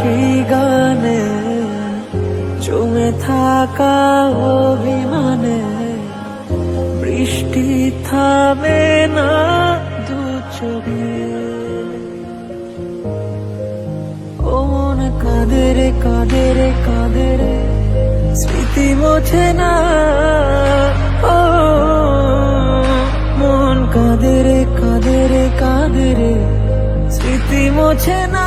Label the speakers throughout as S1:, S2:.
S1: সেই গানে জমে থাকা অভিমানে, বৃষ্টি থামে না দু চোখে। ও মন কাঁদে রে কাঁদে রে কাঁদে রে, স্মৃতি মোছে না। ও মন কাঁদে রে কাঁদে রে কাঁদে রে, স্মৃতি মোছে না।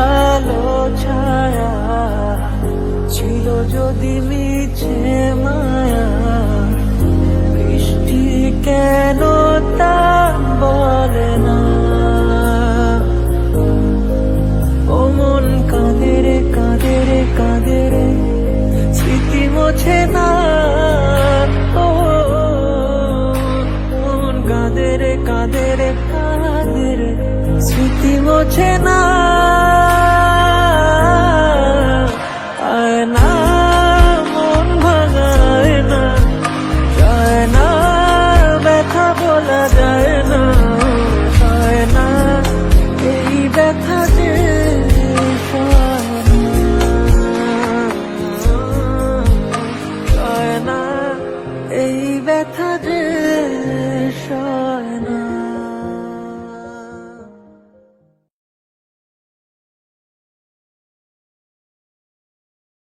S1: ছিল যদি মিছে মায়া, বৃষ্টি কেন তা বলে না? ও মন কাঁদে রে কাঁদে রে কাঁদে রে, স্মৃতি মোছে না। ও মন কাঁদে রে কাঁদে রে কাঁদে রে, স্মৃতি মোছে না। show.